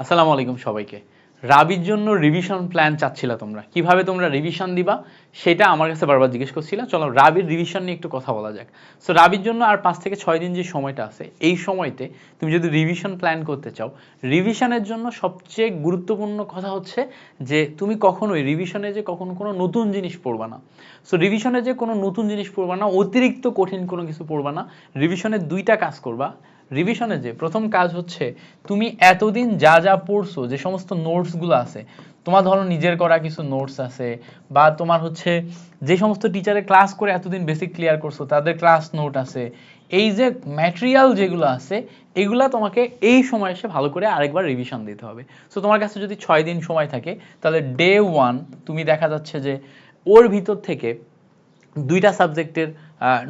আসসালামু আলাইকুম সবাইকে। রাবির জন্য রিভিশন প্ল্যান চাচ্ছিলা তোমরা। কীভাবে তোমরা রিভিশন দিবা? সেটা আমার কাছে বারবার জিজ্ঞেস করছিলা। চলো রাবির রিভিশন নিয়ে একটু কথা বলা যাক। সো রাবির জন্য আর পাঁচ থেকে ছয় দিন যে সময়টা আছে, এই সময়তে তুমি যদি রিভিশন প্ল্যান করতে চাও রিভিশনের জন্য সবচেয়ে গুরুত্বপূর্ণ কথা হচ্ছে যে, তুমি কখনোই রিভিশনে যে কখনো কোনো নতুন জিনিস পড়বা না। সো রিভিশনে যে কোনো নতুন জিনিস পড়বা না, অতিরিক্ত কঠিন কোনো কিছু পড়বা না। রিভিশনের দুইটা কাজ করবা। রিভিশনে যে প্রথম কাজ হচ্ছে, তুমি এতদিন যা যা পড়ছো, যে সমস্ত নোটসগুলো আছে তোমার ধরো নিজের করা কিছু নোটস আছে, বা তোমার হচ্ছে যে সমস্ত টিচারে ক্লাস করে এতদিন বেসিক ক্লিয়ার করছ, তাদের ক্লাস নোট আছে, এই যে ম্যাটেরিয়াল যেগুলো আছে, এগুলা তোমাকে এই সময় এসে ভালো করে আরেকবার রিভিশন দিতে হবে। সো তোমার কাছে যদি ছয় দিন সময় থাকে, তাহলে ডে ওয়ান তুমি দেখা যাচ্ছে যে ওর ভিতর থেকে দুইটা সাবজেক্টের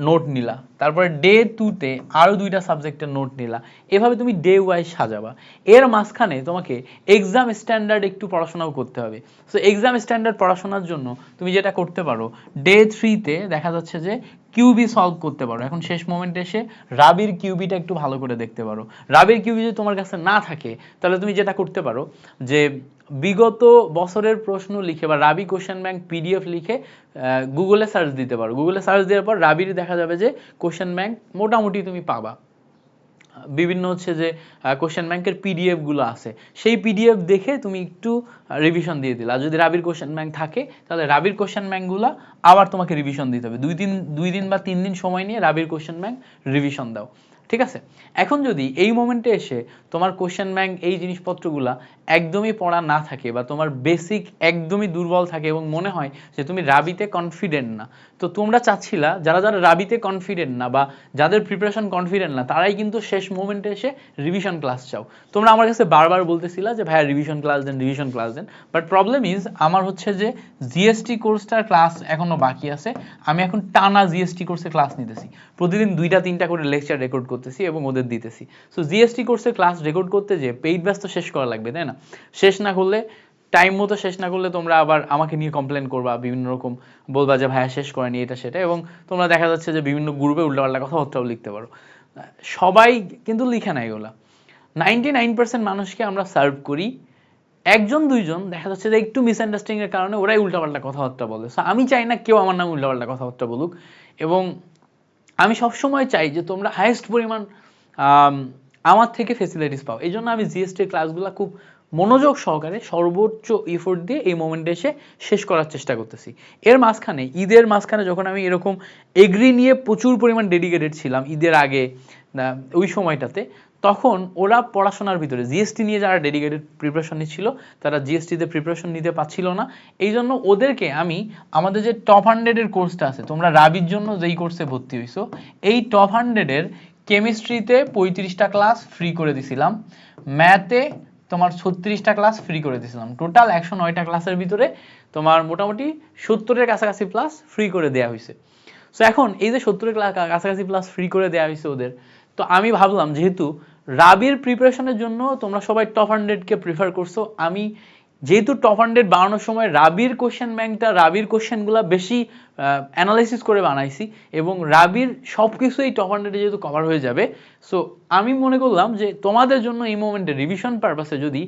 নোট নিলা। তারপরে ডে টুতে আরও দুইটা সাবজেক্টের নোট নিলা। এভাবে তুমি ডে ওয়াইজ সাজাবা। এর মাঝখানে তোমাকে এক্সাম স্ট্যান্ডার্ড একটু পড়াশোনাও করতে হবে। সো এক্সাম স্ট্যান্ডার্ড পড়াশোনার জন্য তুমি যেটা করতে পারো ডে থ্রিতে দেখা যাচ্ছে যে কিউবি সলভ করতে পারো। এখন শেষ মোমেন্টে এসে রাবির কিউবিটা একটু ভালো করে দেখতে পারো। রাবির কিউবি যদি তোমার কাছে না থাকে, তাহলে তুমি যেটা করতে পারো যে বিগত বছরের প্রশ্ন লিখে বা রাবি কোশ্চেন ব্যাংক পিডিএফ লিখে গুগলে সার্চ দিতে পারো। গুগলে সার্চ দেওয়ার পর রাবির দেখা যাবে যে কোশ্চেন ব্যাংক মোটামুটি তুমি পাবা। বিভিন্ন হচ্ছে যে কোশ্চেন ব্যাংকের পিডিএফগুলো আছে। সেই পিডিএফ দেখে তুমি একটু রিভিশন দিয়ে দিলা। যদি রাবির কোশ্চেন ব্যাংক থাকে, তাহলে রাবির কোশ্চেন ব্যাংকগুলো আবার তোমাকে রিভিশন দিতে হবে। দুই দিন দুই দিন বা তিন দিন সময় নিয়ে রাবির কোশ্চেন ব্যাংক রিভিশন দাও। ঠিক আছে? এখন যদি এই মোমেন্টে এসে তোমার কোশ্চেন ব্যাংক এই জিনিসপত্রগুলা একদমই পড়া না থাকে বা তোমার বেসিক একদমই দুর্বল থাকে এবং মনে হয় যে তুমি রাবিতে কনফিডেন্ট না, তো তোমরা চাচ্ছিলা যারা যারা রাবিতে কনফিডেন্ট না বা যাদের প্রিপারেশন কনফিডেন্ট না, তারাই কিন্তু শেষ মোমেন্টে এসে রিভিশন ক্লাস চাও। তোমরা আমার কাছে বারবার বলতেছিলা যে, ভাইয়া রিভিশন ক্লাস দেন রিভিশন ক্লাস দেন। বাট প্রবলেম ইজ আমার হচ্ছে যে জিএসটি কোর্সটার ক্লাস এখনও বাকি আছে। আমি এখন টানা জিএসটি কোর্সে ক্লাস নিতেছি। প্রতিদিন দুইটা, তিনটা করে লেকচার রেকর্ড করতেছি এবং ওদের দিতেছি। সো জিএসটি কোর্সের ক্লাস রেকর্ড করতে যে পেইড ব্যাচ তো শেষ করা লাগবে, তাই না? শেষ না করলে টাইম মতো শেষ না করলে তোমরা আবার আমাকে নিয়ে কমপ্লেন করবা, বিভিন্ন রকম বলবা যে, ভাইয়া, শেষ করেনি এটা, সেটা। এবং তোমরা দেখা যাচ্ছে যে, বিভিন্ন গ্রুপে উল্টাপাল্টা কথাবার্তাও লিখতে পারো। সবাই কিন্তু লিখে না এগুলা। নাইনটি নাইন পার্সেন্ট মানুষকে আমরা সার্ভ করি। একজন, দুইজন, দেখা যাচ্ছে যে, একটু মিসআন্ডারস্ট্যান্ডিং এর কারণে ওরাই উল্টাপাল্টা কথাবার্তা বলে। সো আমি চাই না কেউ আমার নামে উল্টাপাল্টা কথাবার্তা বলুক। এবং আমি সবসময় চাই যে তোমরা হাইয়েস্ট পরিমাণ আমার থেকে ফেসিলিটিস পাও। এই জন্য আমি জিএসটি ক্লাসগুলো খুব মনোযোগ সহকারে সর্বোচ্চ ইফোর্ট দিয়ে এই মোমেন্টে এসে শেষ করার চেষ্টা করতেছি। এর মাঝখানে, ঈদের মাঝখানে যখন আমি এরকম এগ্রি নিয়ে প্রচুর পরিমাণ ডেডিকেটেড ছিলাম ঈদের আগে ওই সময়টাতে তখন ওরা পড়াশোনার ভিতরে জিএসটি নিয়ে যারা ডেডিকেটেড প্রিপারেশন নিচ্ছিল, তারা জিএসটিতে প্রিপারেশন নিতে পারছিল না। এই জন্য ওদেরকে আমি, আমাদের যে টপ হান্ড্রেডের কোর্সটা আছে, তোমরা রাবির জন্য যেই কোর্সে ভর্তি হইছো, এই টপ হান্ড্রেডের কেমিস্ট্রিতে পঁয়ত্রিশটা ক্লাস ফ্রি করে দিছিলাম। ম্যাথে তোমার ছত্রিশটা ক্লাস ফ্রি করে দিয়েছিলাম টোটাল একশো নয়টা ক্লাসের ভিতরে তোমার মোটামুটি সত্তরের কাছাকাছি প্লাস ফ্রি করে দেওয়া হয়েছে সো এখন এই যে সত্তরের কাছাকাছি প্লাস ফ্রি করে দেওয়া হয়েছে ওদের তো আমি ভাবলাম, যেহেতু রাবির প্রিপারেশনের জন্য তোমরা সবাই টপ হান্ড্রেডকে প্রিফার করছ, আমি যেহেতু টপ হান্ড্রেড বানানোর সময় রাবির কোশ্চেন ব্যাংকটা রাবির কোশ্চেনগুলো বেশি অ্যানালাইসিস করে বানাইছি এবং রাবির সব কিছু এই টপ হান্ড্রেডে যেহেতু কভার হয়ে যাবে সো আমি মনে করলাম যে তোমাদের জন্য এই মোমেন্টে রিভিশন পারপাসে যদি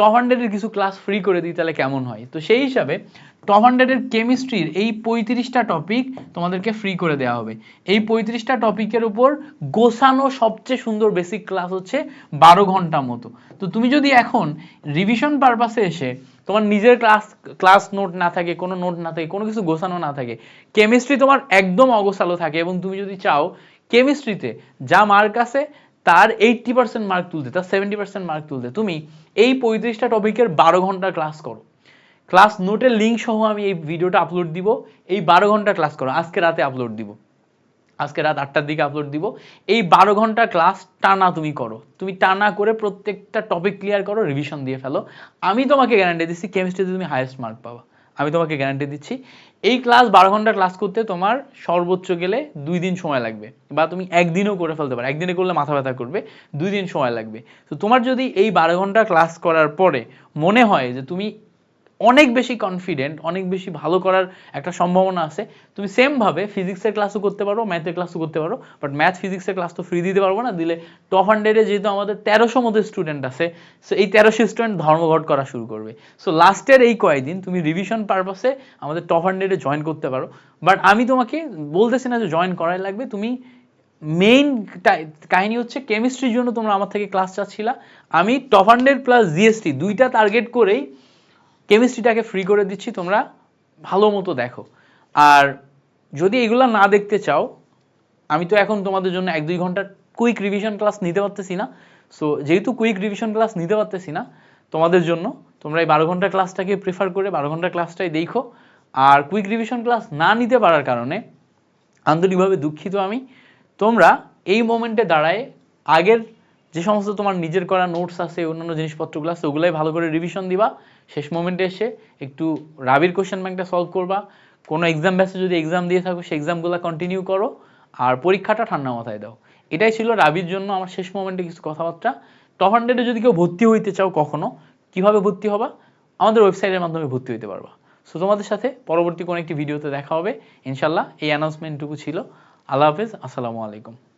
টপ হান্ড্রেডের কিছু ক্লাস ফ্রি করে দিই তাহলে কেমন হয়? তো সেই হিসাবে টপ হান্ড্রেডের কেমিস্ট্রির এই পঁয়ত্রিশটা টপিক তোমাদেরকে ফ্রি করে দেওয়া হবে। এই পঁয়ত্রিশটা টপিকের উপর গোছানো সবচেয়ে সুন্দর বেসিক ক্লাস হচ্ছে বারো ঘণ্টা মতো। তো তুমি যদি এখন রিভিশন পারপাসে এসে তোমার নিজের ক্লাস ক্লাস নোট না থাকে, কোনো নোট না থাকে, কোনো কিছু গোছানো না থাকে কেমিস্ট্রি তোমার একদম অগোছালো থাকে এবং তুমি যদি চাও কেমিস্ট্রিতে যা মার্ক আছে তার এইট্টি পার্সেন্ট মার্ক তুলতে, তার সেভেন্টি পার্সেন্ট মার্ক তুলতে, তুমি এই পঁয়ত্রিশটা টপিকের বারো ঘণ্টা ক্লাস করো। ক্লাস নোটের লিঙ্ক সহ আমি এই ভিডিওটা আপলোড দিব, এই বারো ঘণ্টা ক্লাস করো, আজকে রাতে আপলোড দিব। আজকে রাত আটটার দিকে আপলোড দিব। এই বারো ঘণ্টা ক্লাস টানা তুমি করো। তুমি টানা করে প্রত্যেকটা টপিক ক্লিয়ার করো রিভিশন দিয়ে ফেলো। আমি তোমাকে গ্যারান্টি দিচ্ছি কেমিস্ট্রিতে তুমি হায়েস্ট মার্ক পাবা। আমি তোমাকে গ্যারান্টি দিচ্ছি, এই ক্লাস বারো ঘণ্টা ক্লাস করতে তোমার সর্বোচ্চ গেলে দুই দিন সময় লাগবে বা তুমি একদিনও করে ফেলতে পারো। একদিনে করলে মাথা ব্যথা করবে, দুই দিন সময় লাগবে। তো তোমার যদি এই বারো ঘণ্টা ক্লাস করার পরে মনে হয় যে তুমি অনেক বেশি কনফিডেন্ট অনেক বেশি ভালো করার একটা সম্ভাবনা আছে। তুমি সেম ভাবে ফিজিক্সের ক্লাসও করতে পারো ম্যাথের ক্লাসও করতে পারো বাট ম্যাথ ফিজিক্সের ক্লাস তো ফ্রি দিতে পারব না, দিলে টপ হান্ড্রেডে যেহেতু আমাদের তেরোশো মতো স্টুডেন্ট আছে সো এই তেরোশো স্টুডেন্ট ধর্মঘট করা শুরু করবে। সো লাস্টের এই কয়েকদিন তুমি রিভিশন পারপাসে আমাদের টপ হান্ড্রেডে জয়েন করতে পারো। বাট আমি তোমাকে বলতেছি না যে জয়েন করাই লাগবে, তুমি মেইন কাহিনী হচ্ছে কেমিস্ট্রির জন্য তোমরা আমার থেকে ক্লাস চাচ্ছিলা। আমি টপ হান্ড্রেড প্লাস জিএসটি দুইটা টার্গেট করেই কেমিস্ট্রিটাকে ফ্রি করে দিচ্ছি, তোমরা ভালো মতো দেখো। আর যদি এগুলা না দেখতে চাও, আমি তো এখন তোমাদের জন্য এক দুই ঘণ্টা কুইক রিভিশন ক্লাস নিতে পারতেছি না। সো যেহেতু কুইক রিভিশন ক্লাস নিতে পারতেছি না, তোমাদের জন্য তোমরা এই বারো ঘণ্টা ক্লাসটাকে প্রিফার করে বারো ঘণ্টা ক্লাসটাই দেখো। আর কুইক রিভিশন ক্লাস না নিতে পারার কারণে আন্তরিকভাবে দুঃখিত আমি। তোমরা এই মোমেন্টে দাঁড়ায় আগের যে সমস্ত তোমার নিজের করা নোটস আছে, অন্যান্য জিনিসপত্রগুলো আছে, ওগুলাই ভালো করে রিভিশন দিবা। শেষ মোমেন্টে এসে একটু রাবির কোশ্চেন ব্যাংকটা সলভ করবা। কোনো এক্সাম ব্যাসে যদি এক্সাম দিয়ে থাকো, সেই এক্সামগুলো কন্টিনিউ করো। আর পরীক্ষাটা ঠান্ডা মাথায় দাও। এটাই ছিল রাবির জন্য আমার শেষ মোমেন্টে কিছু কথাবার্তা। টপ হান্ড্রেডে যদি কেউ ভর্তি হইতে চাও কখনো, কীভাবে ভর্তি হবা? আমাদের ওয়েবসাইটের মাধ্যমে ভর্তি হইতে পারবা। সো তোমাদের সাথে পরবর্তী কোনো একটি ভিডিওতে দেখা হবে। ইনশাল্লাহ এই অ্যানাউন্সমেন্টটুকু ছিল। আল্লাহ হাফেজ। আসসালামু আলাইকুম।